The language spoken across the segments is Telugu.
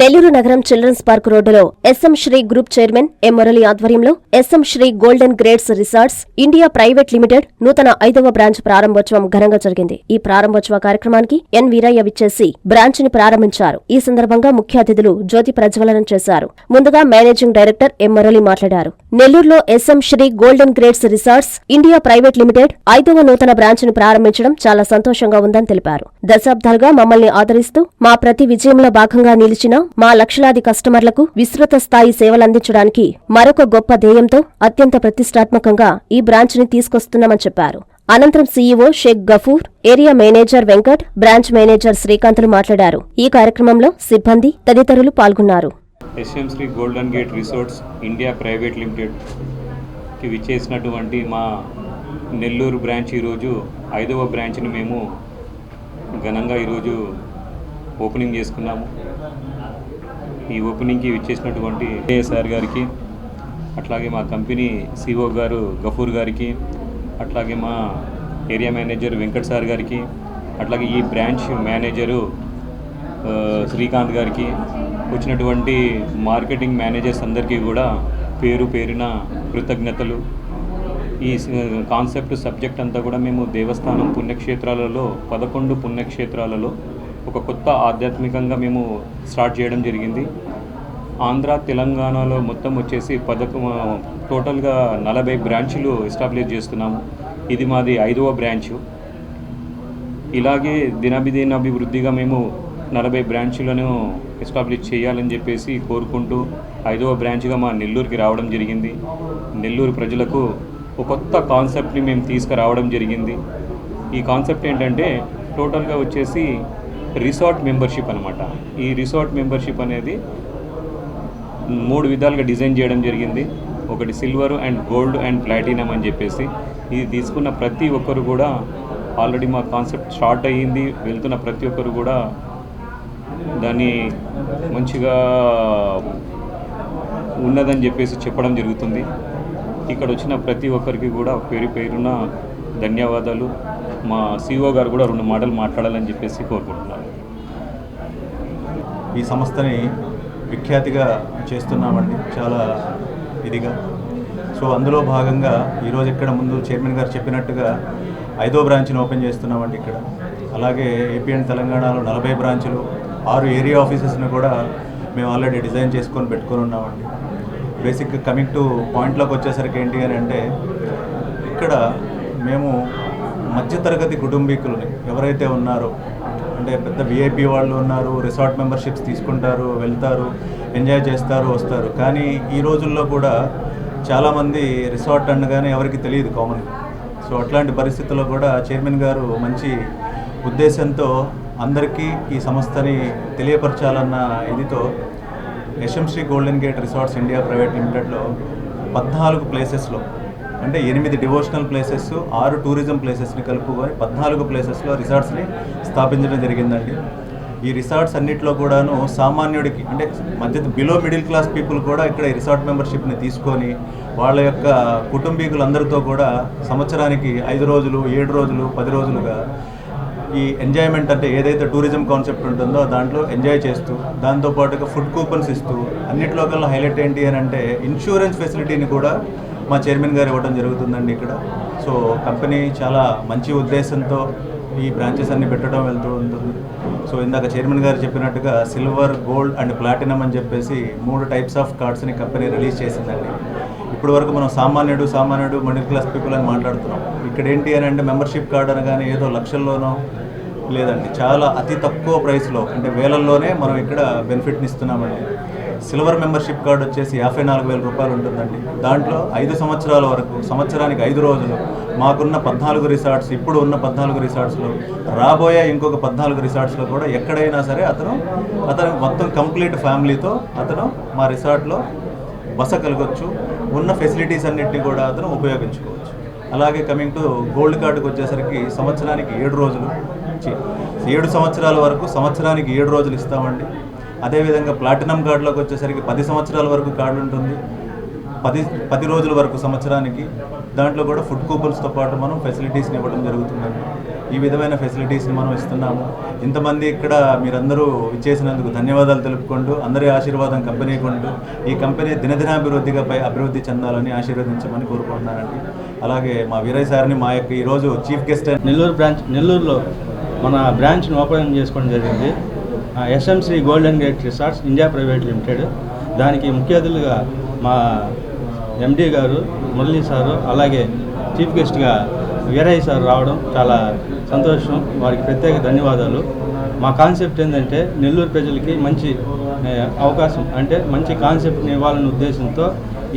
నెల్లూరు నగరం చిల్డ్రన్స్ పార్క్ రోడ్డులో SM Sri group chairman M Murali ఆధ్వర్యంలో SM Sri golden grades resorts India private limited నూతన ఐదవ బ్రాంచ్ ప్రారంభోత్సవం ఘనంగా జరిగింది. ఈ ప్రారంభోత్సవ కార్యక్రమానికి ఎన్ వీరయ్య విచ్చేసి బ్రాంచ్ని ప్రారంభించారు. ఈ సందర్భంగా ముఖ్య అతిథులు జ్యోతి ప్రజ్వలనం చేశారు. ముందుగా మేనేజింగ్ డైరెక్టర్ ఎం మురళి మాట్లాడారు. నెల్లూరులో SM Sri golden grades resorts India private limited ఐదవ నూతన బ్రాంచ్ను ప్రారంభించడం చాలా సంతోషంగా ఉందని తెలిపారు. దశాబ్దాలుగా మమ్మల్ని ఆదరిస్తూ మా ప్రతి విజయంలో భాగంగా నిలిచిన మా లక్షలాది కస్టమర్లకు విస్తృత స్థాయి సేవలందించడానికి మరొక గొప్ప ధ్యేయంతో అత్యంత ప్రతిష్టాత్మకంగా ఈ బ్రాంచ్ని తీసుకొస్తున్నామని చెప్పారు. అనంతరం CEO Sheikh Gafoor area manager Venkat branch manager శ్రీకాంతులు మాట్లాడారు. ఈ కార్యక్రమంలో సిబ్బంది తదితరులు పాల్గొన్నారు. SM golden gate resorts India private లిమిటెడ్కి విచ్చేసినటువంటి మా నెల్లూరు బ్రాంచ్ ఈరోజు ఐదవ బ్రాంచ్ని మేము ఘనంగా ఈరోజు ఓపెనింగ్ చేసుకున్నాము. ఈ ఓపెనింగ్కి ఇచ్చేసినటువంటి ఏఎస్ఆర్ గారికి అట్లాగే మా కంపెనీ సిఓ గారు గఫూర్ గారికి అట్లాగే మా ఏరియా మేనేజర్ వెంకట్ సార్ గారికి అట్లాగే ఈ బ్రాంచ్ మేనేజరు శ్రీకాంత్ గారికి వచ్చినటువంటి మార్కెటింగ్ మేనేజర్స్ అందరికీ కూడా పేరు పేరున కృతజ్ఞతలు. ఈ కాన్సెప్ట్ సబ్జెక్ట్ అంతా కూడా మేము దేవస్థానం పుణ్యక్షేత్రాలలో పదకొండు పుణ్యక్షేత్రాలలో ఒక కొత్త ఆధ్యాత్మికంగా మేము స్టార్ట్ చేయడం జరిగింది. ఆంధ్ర తెలంగాణలో మొత్తం వచ్చేసి పదకొ టోటల్గా నలభై బ్రాంచ్లు ఎస్టాబ్లిష్ చేస్తున్నాము. ఇది మాది ఐదవ బ్రాంచు. ఇలాగే దినభిదినాభివృద్ధిగా మేము నలభై బ్రాంచ్లను ఎస్టాబ్లిష్ చేయాలని చెప్పేసి కోరుకుంటూ ఐదవ బ్రాంచ్గా మా నెల్లూరుకి రావడం జరిగింది. నెల్లూరు ప్రజలకు ఒక కొత్త కాన్సెప్ట్ని మేము తీసుకురావడం జరిగింది. ఈ కాన్సెప్ట్ ఏంటంటే టోటల్గా వచ్చేసి రిసార్ట్ మెంబర్షిప్ అనమాట ఈ రిసార్ట్ మెంబర్షిప్ అనేది మూడు విధాలుగా డిజైన్ చేయడం జరిగింది. ఒకటి silver and gold and platinum అని చెప్పేసి. ఇది తీసుకున్న ప్రతి ఒక్కరు కూడా ఆల్రెడీ మా కాన్సెప్ట్ స్టార్ట్ అయ్యింది. వెళ్తున్న ప్రతి ఒక్కరు కూడా దాన్ని మంచిగా ఉన్నదని చెప్పేసి చెప్పడం జరుగుతుంది. ఇక్కడ వచ్చిన ప్రతి ఒక్కరికి కూడా పేరు పేరున ధన్యవాదాలు. మా సిఓ గారు కూడా రెండు మాటలు మాట్లాడాలని చెప్పేసి కోరుకుంటున్నాను. ఈ సంస్థని విఖ్యాతిగా చేస్తున్నామండి చాలా ఇదిగా. సో అందులో భాగంగా ఈరోజు ఇక్కడ ముందు చైర్మన్ గారు చెప్పినట్టుగా ఐదో బ్రాంచ్ని ఓపెన్ చేస్తున్నామండి ఇక్కడ. అలాగే ఏపీ అండ్ తెలంగాణలో నలభై బ్రాంచ్లు ఆరు ఏరియా ఆఫీసెస్ని కూడా మేము ఆల్రెడీ డిజైన్ చేసుకొని పెట్టుకొని ఉన్నామండి. బేసిక్ కమింగ్ టు పాయింట్లోకి వచ్చేసరికి ఏంటి అని అంటే ఇక్కడ మేము మధ్యతరగతి కుటుంబీకులని ఎవరైతే ఉన్నారో అంటే పెద్ద విఐపి వాళ్ళు ఉన్నారు రిసార్ట్ మెంబర్షిప్స్ తీసుకుంటారు వెళ్తారు ఎంజాయ్ చేస్తారు వస్తారు. కానీ ఈ రోజుల్లో కూడా చాలామంది రిసార్ట్ అనగానే ఎవరికి తెలియదు కామన్ సో అట్లాంటి పరిస్థితుల్లో కూడా చైర్మన్ గారు మంచి ఉద్దేశంతో అందరికీ ఈ సంస్థని తెలియపరచాలన్న ఇదితో యశంశ్రీ golden gate resorts India private లిమిటెడ్లో పద్నాలుగు ప్లేసెస్లో అంటే ఎనిమిది డివోషనల్ ప్లేసెస్ ఆరు టూరిజం ప్లేసెస్ని కలుపుకొని పద్నాలుగు ప్లేసెస్లో రిసార్ట్స్ని స్థాపించడం జరిగిందండి. ఈ రిసార్ట్స్ అన్నింటిలో కూడాను సామాన్యుడికి అంటే మధ్య బిలో మిడిల్ క్లాస్ పీపుల్ కూడా ఇక్కడ ఈ రిసార్ట్ మెంబర్షిప్ని తీసుకొని వాళ్ళ యొక్క కుటుంబీకులందరితో కూడా సంవత్సరానికి ఐదు రోజులు ఏడు రోజులు పది రోజులుగా ఈ ఎంజాయ్మెంట్ అంటే ఏదైతే టూరిజం కాన్సెప్ట్ ఉంటుందో దాంట్లో ఎంజాయ్ చేస్తూ దాంతోపాటుగా ఫుడ్ కూపన్స్ ఇస్తూ అన్నిట్లో కల్లా హైలైట్ ఏంటి అని అంటే ఇన్సూరెన్స్ ఫెసిలిటీని కూడా మా చైర్మన్ గారు ఇవ్వడం జరుగుతుందండి ఇక్కడ. సో కంపెనీ చాలా మంచి ఉద్దేశంతో ఈ బ్రాంచెస్ అన్ని పెట్టడం వెళ్తూ ఉంటుంది. సో ఇందాక చైర్మన్ గారు చెప్పినట్టుగా సిల్వర్ గోల్డ్ అండ్ ప్లాటినం అని చెప్పేసి మూడు టైప్స్ ఆఫ్ కార్డ్స్ని కంపెనీ రిలీజ్ చేసిందండి. ఇప్పటి వరకు మనం సామాన్యుడు సామాన్యుడు మిడిల్ క్లాస్ పీపుల్ అని మాట్లాడుతున్నాం. ఇక్కడ ఏంటి అని అంటే మెంబర్షిప్ కార్డ్ అనగానే ఏదో లక్షల్లోనో లేదండి చాలా అతి తక్కువ ప్రైస్లో అంటే వేలల్లోనే మనం ఇక్కడ బెనిఫిట్ని ఇస్తున్నామండి. సిల్వర్ మెంబర్షిప్ కార్డ్ వచ్చేసి యాభై నాలుగు వేల రూపాయలు ఉంటుందండి. దాంట్లో ఐదు సంవత్సరాల వరకు సంవత్సరానికి ఐదు రోజులు మాకున్న పద్నాలుగు రిసార్ట్స్ ఇప్పుడు ఉన్న పద్నాలుగు రిసార్ట్స్లో రాబోయే ఇంకొక పద్నాలుగు రిసార్ట్స్లో కూడా ఎక్కడైనా సరే అతను అతను మొత్తం కంప్లీట్ ఫ్యామిలీతో అతను మా రిసార్ట్లో బస కలగొచ్చు ఉన్న ఫెసిలిటీస్ అన్నింటినీ కూడా అతను ఉపయోగించుకోవచ్చు. అలాగే కమింగ్ టు గోల్డ్ కార్డుకి వచ్చేసరికి సంవత్సరానికి ఏడు రోజులు ఏడు సంవత్సరాల వరకు సంవత్సరానికి ఏడు రోజులు ఇస్తామండి. అదేవిధంగా ప్లాటినం కార్డులోకి వచ్చేసరికి పది సంవత్సరాల వరకు కార్డు ఉంటుంది. పది పది రోజుల వరకు సంవత్సరానికి. దాంట్లో కూడా ఫుడ్ కూపన్స్తో పాటు మనం ఫెసిలిటీస్ని ఇవ్వడం జరుగుతుందండి. ఈ విధమైన ఫెసిలిటీస్ని మనం ఇస్తున్నాము. ఇంతమంది ఇక్కడ మీరందరూ ఇచ్చేసినందుకు ధన్యవాదాలు తెలుపుకుంటూ అందరి ఆశీర్వాదం కంపెనీ కొంటూ ఈ కంపెనీ దినదినాభివృద్ధిగా పై అభివృద్ధి చెందాలని ఆశీర్వదించమని కోరుకుంటున్నానండి. అలాగే మా వీరయ్య సార్ని మా యొక్క ఈరోజు చీఫ్ గెస్ట్ నెల్లూరు బ్రాంచ్ నెల్లూరులో మన బ్రాంచ్ని ఓపెన్ చేసుకోవడం జరిగింది. SMC golden gate resorts India private limited. దానికి ముఖ్య అతిథులుగా మా ఎండి గారు మురళీ సారు అలాగే చీఫ్ గెస్ట్గా వీరయ్య సార్ రావడం చాలా సంతోషం. వారికి ప్రత్యేక ధన్యవాదాలు. మా కాన్సెప్ట్ ఏంటంటే నెల్లూరు ప్రజలకి మంచి అవకాశం అంటే మంచి కాన్సెప్ట్ని ఇవ్వాలనే ఉద్దేశంతో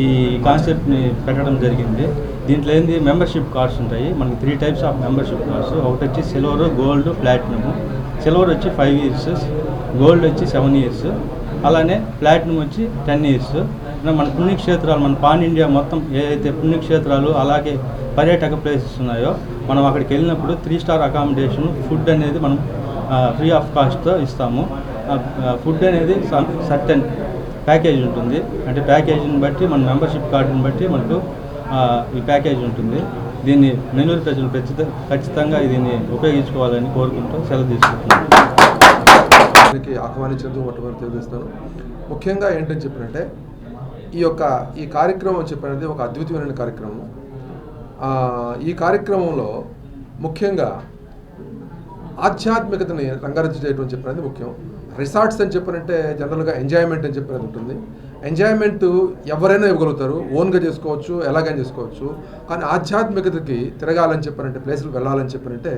ఈ కాన్సెప్ట్ని పెట్టడం జరిగింది. దీంట్లో ఏంది? మెంబర్షిప్ కార్డ్స్ ఉంటాయి. మనకి three types of membership cards. ఒకటి వచ్చి సిల్వర్ గోల్డ్ ప్లాటినము. సిల్వర్ వచ్చి ఫైవ్ ఇయర్స్ గోల్డ్ వచ్చి సెవెన్ ఇయర్స్ అలానే ప్లాటినం వచ్చి టెన్ ఇయర్స్. మన పుణ్యక్షేత్రాలు మన పాన్ ఇండియా మొత్తం ఏదైతే పుణ్యక్షేత్రాలు అలాగే పర్యాటక ప్లేసెస్ ఉన్నాయో మనం అక్కడికి వెళ్ళినప్పుడు త్రీ స్టార్ అకామిడేషన్ ఫుడ్ అనేది మనం ఫ్రీ ఆఫ్ కాస్ట్తో ఇస్తాము. ఫుడ్ అనేది సర్టెన్ ప్యాకేజ్ ఉంటుంది. అంటే ప్యాకేజీని బట్టి మన మెంబర్షిప్ కార్డుని బట్టి మనకు ఈ ప్యాకేజ్ ఉంటుంది. దీన్ని నెల్లూరు ప్రజలు ఖచ్చితంగా దీన్ని ఉపయోగించుకోవాలని కోరుకుంటూ సెలవు తీసుకుంటున్నాను. దానికి ఆహ్వానించినందుకు మొట్టమొదటి తెలియజేస్తాను ముఖ్యంగా ఏంటని చెప్పినంటే ఈ యొక్క ఈ కార్యక్రమం చెప్పినది ఒక అద్భుతమైన కార్యక్రమం. ఈ కార్యక్రమంలో ముఖ్యంగా ఆధ్యాత్మికతని రంగారెడ్డి చేయడం చెప్పినది ముఖ్యం. రిసార్ట్స్ అని చెప్పినంటే జనరల్గా ఎంజాయ్మెంట్ అని చెప్పినది ఉంటుంది. ఎంజాయ్మెంట్ ఎవరైనా ఇవ్వగలుగుతారు. ఓన్గా చేసుకోవచ్చు ఎలాగైనా చేసుకోవచ్చు. కానీ ఆధ్యాత్మికతకి తిరగాలని చెప్పారంటే ప్లేసులు వెళ్ళాలని చెప్పారంటే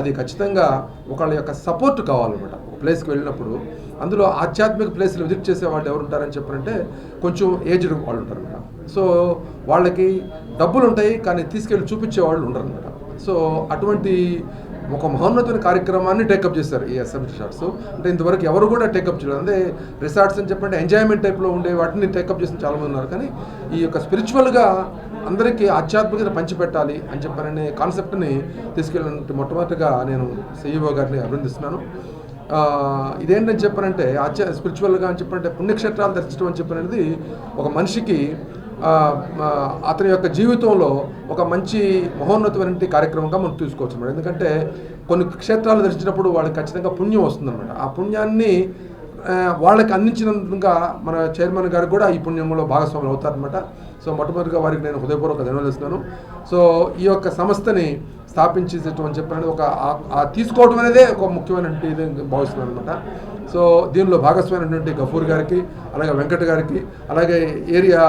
అది ఖచ్చితంగా ఒకళ్ళ యొక్క సపోర్ట్ కావాలన్నమాట. ఒక ప్లేస్కి వెళ్ళినప్పుడు అందులో ఆధ్యాత్మిక ప్లేస్లు విజిట్ చేసే వాళ్ళు ఎవరు ఉంటారని చెప్పారంటే కొంచెం ఏజ్డ్ వాళ్ళు ఉంటారన్నమాట సో వాళ్ళకి డబ్బులు ఉంటాయి కానీ తీసుకెళ్ళి చూపించే వాళ్ళు ఉండరన్నమాట. సో అటువంటి ఒక మహోన్నతమైన కార్యక్రమాన్ని టేకప్ చేశారు ఈ ఎస్ఎం రిసార్ట్స్ అంటే ఇంతవరకు ఎవరు కూడా టేకప్ చేయలేదు. అంటే రిసార్ట్స్ అని చెప్పంటే ఎంజాయ్మెంట్ టైప్లో ఉండే వాటిని టేకప్ చేసిన చాలామంది ఉన్నారు. కానీ ఈ యొక్క స్పిరిచువల్గా అందరికీ ఆధ్యాత్మికత పంచిపెట్టాలి అని చెప్పారనే కాన్సెప్ట్ని తీసుకెళ్ళినట్టు మొట్టమొదటిగా నేను సిఇఓ గారిని అభినందిస్తున్నాను. ఇదేంటని చెప్పారంటే ఆధ్యా స్పిరిచువల్గా అని చెప్పారంటే పుణ్యక్షేత్రాలు దర్శించడం అని చెప్పినది ఒక మనిషికి అతని యొక్క జీవితంలో ఒక మంచి మహోన్నతమైన కార్యక్రమంగా మనం తీసుకోవచ్చు అన్నమాట. ఎందుకంటే కొన్ని క్షేత్రాలు దర్శించినప్పుడు వాళ్ళకి ఖచ్చితంగా పుణ్యం వస్తుందన్నమాట ఆ పుణ్యాన్ని వాళ్ళకి అందించినందుగా మన చైర్మన్ గారు కూడా ఈ పుణ్యంలో భాగస్వాములు అవుతారనమాట సో మొట్టమొదటిగా వారికి నేను హృదయపూర్వక ధన్యవాదిస్తున్నాను సో ఈ యొక్క సంస్థని స్థాపించేటటువంటి చెప్పినది ఒక తీసుకోవడం అనేదే ఒక ముఖ్యమైనటువంటి ఇది భావిస్తున్నాను అనమాట సో దీనిలో భాగస్వామైనటువంటి గఫూర్ గారికి అలాగే వెంకట గారికి అలాగే ఏరియా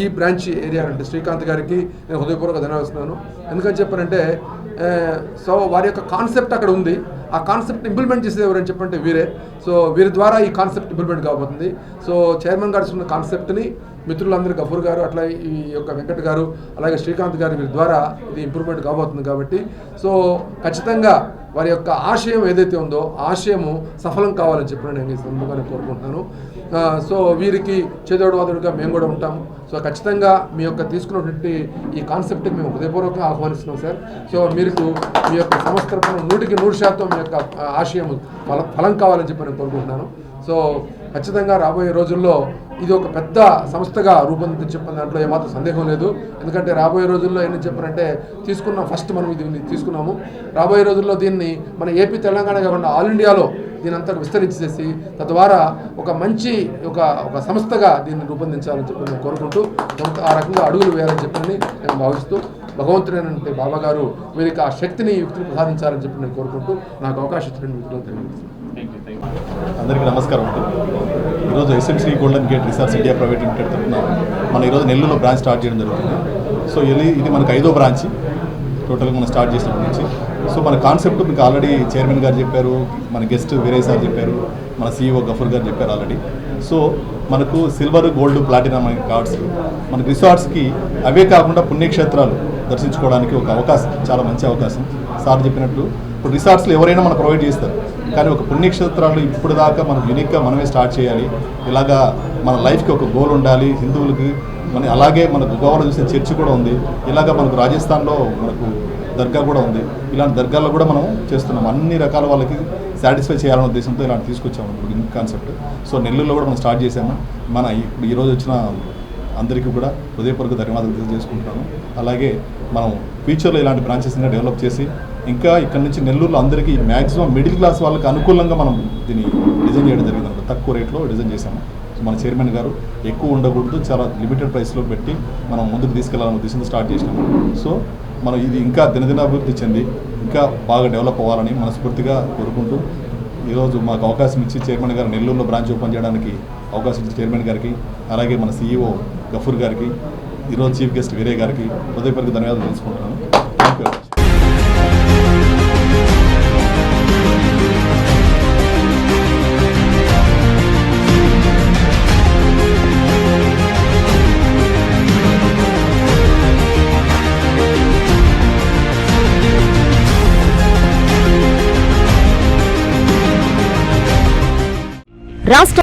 ఈ బ్రాంచ్ ఏరియా అంటే శ్రీకాంత్ గారికి నేను హృదయపూర్వక ధన్యవాదిస్తున్నాను ఎందుకని చెప్పారంటే సో వారి యొక్క కాన్సెప్ట్ అక్కడ ఉంది. ఆ కాన్సెప్ట్ ఇంప్లిమెంట్ చేసేది ఎవరని చెప్పంటే వీరే. సో వీరి ద్వారా ఈ కాన్సెప్ట్ ఇంప్లిమెంట్ కాబోతుంది. సో చైర్మన్ గారు చూసిన కాన్సెప్ట్ని మిత్రులందరూ గఫూర్ గారు అట్లా ఈ యొక్క వెంకట్ గారు అలాగే శ్రీకాంత్ గారు వీరి ద్వారా ఇది ఇంప్రూవ్మెంట్ కాబోతుంది కాబట్టి. సో ఖచ్చితంగా వారి యొక్క ఆశయం ఏదైతే ఉందో ఆశయము సఫలం కావాలని చెప్పిన నేను ఈ సందర్భంగా కోరుకుంటున్నాను. సో వీరికి చేదోడు వాదుడుగా మేము కూడా ఉంటాము సో ఖచ్చితంగా మీ యొక్క తీసుకున్నటువంటి ఈ కాన్సెప్ట్కి మేము హృదయపూర్వకంగా ఆహ్వానిస్తున్నాం సార్. సో మీరు మీ యొక్క సంస్థ నూటికి నూరు శాతం మీ యొక్క ఆశయం ఫల ఫలం కావాలని చెప్పి నేను కోరుకుంటున్నాను. సో ఖచ్చితంగా రాబోయే రోజుల్లో ఇది ఒక పెద్ద సంస్థగా రూపొందించి చెప్పిన దాంట్లో ఏమాత్రం సందేహం లేదు. ఎందుకంటే రాబోయే రోజుల్లో ఏం చెప్పారంటే తీసుకున్నాం ఫస్ట్ మనం దీన్ని తీసుకున్నాము. రాబోయే రోజుల్లో దీన్ని మన ఏపీ తెలంగాణ కాకుండా ఆల్ ఇండియాలో దీని అంతా విస్తరించేసి తద్వారా ఒక మంచి ఒక ఒక సంస్థగా దీన్ని రూపొందించాలని చెప్పి నేను కోరుకుంటూ కొంత ఆ రకంగా అడుగులు వేయాలని చెప్పి నేను భావిస్తూ భగవంతుడైనటువంటి బాబా గారు వీరికి ఆ శక్తిని యుక్తిని ప్రసాదించాలని చెప్పి నేను కోరుకుంటూ నాకు అవకాశం ఇచ్చిన మిత్రులు తెలియజేస్తాను అందరికీ నమస్కారం. ఈరోజు SMC golden gate resorts India private limited తరఫున మన ఈరోజు నెల్లూరులో బ్రాంచ్ స్టార్ట్ చేయడం జరుగుతుంది. సో ఇది ఇది మనకు ఐదో బ్రాంచ్ టోటల్గా మనం స్టార్ట్ చేసినప్పటి నుంచి. సో మన కాన్సెప్ట్ మీకు ఆల్రెడీ చైర్మన్ గారు చెప్పారు మన గెస్ట్ వీరయ్య సార్ చెప్పారు మన సీఈఓ గఫూర్ గారు చెప్పారు ఆల్రెడీ సో మనకు సిల్వర్ గోల్డ్ ప్లాటినం అనే కార్డ్స్ మనకి రిసార్ట్స్కి అవే కాకుండా పుణ్యక్షేత్రాలు దర్శించుకోవడానికి ఒక అవకాశం చాలా మంచి అవకాశం. సార్ చెప్పినట్టు ఇప్పుడు రిసార్ట్స్లో ఎవరైనా మనకు ప్రొవైడ్ చేస్తారు. కానీ ఒక పుణ్యక్షేత్రాలు ఇప్పుడు దాకా మనం యూనిక్గా మనమే స్టార్ట్ చేయాలి. ఇలాగా మన లైఫ్కి ఒక గోల్ ఉండాలి. హిందువులకి మన అలాగే మనకు గోవాలో చూసిన చర్చ్ కూడా ఉంది. ఇలాగ మనకు రాజస్థాన్లో మనకు దర్గా కూడా ఉంది. ఇలాంటి దర్గాల్లో కూడా మనం చేస్తున్నాం. అన్ని రకాల వాళ్ళకి సాటిస్ఫై చేయాలనే ఉద్దేశంతో ఇలాంటి తీసుకొచ్చాము ఇప్పుడు కాన్సెప్ట్ సో నెల్లూరులో కూడా మనం స్టార్ట్ చేసాము మన ఇప్పుడు ఈరోజు వచ్చిన అందరికీ కూడా హృదయపూర్వక ధన్యవాదాలు తెలియజేసుకుంటున్నాను. అలాగే మనం ఫ్యూచర్లో ఇలాంటి బ్రాంచెస్ డెవలప్ చేసి ఇంకా ఇక్కడ నుంచి నెల్లూరులో అందరికీ మ్యాక్సిమం మిడిల్ క్లాస్ వాళ్ళకి అనుకూలంగా మనం దీన్ని డిజైన్ చేయడం జరిగింది. అనమాట తక్కువ రేట్లో డిజైన్ చేశాము. మన చైర్మన్ గారు ఎక్కువ ఉండకూడదు చాలా లిమిటెడ్ ప్రైస్లో పెట్టి మనం ముందుకు తీసుకెళ్ళాలని ఉద్దేశంతో స్టార్ట్ చేసినాము సో మనం ఇది ఇంకా దినదినాభివృద్ధి చెంది ఇంకా బాగా డెవలప్ అవ్వాలని మనస్ఫూర్తిగా కోరుకుంటూ ఈరోజు మాకు అవకాశం ఇచ్చి చైర్మన్ గారు నెల్లూరులో బ్రాంచ్ ఓపెన్ చేయడానికి అవకాశం ఇచ్చి చైర్మన్ గారికి అలాగే మన సీఈఓ గఫూర్ గారికి ఈరోజు చీఫ్ గెస్ట్ వీరే గారికి హృదయపూర్వక ధన్యవాదాలు తెలుసుకుంటున్నాను. థ్యాంక్ యూ రాష్ట్ర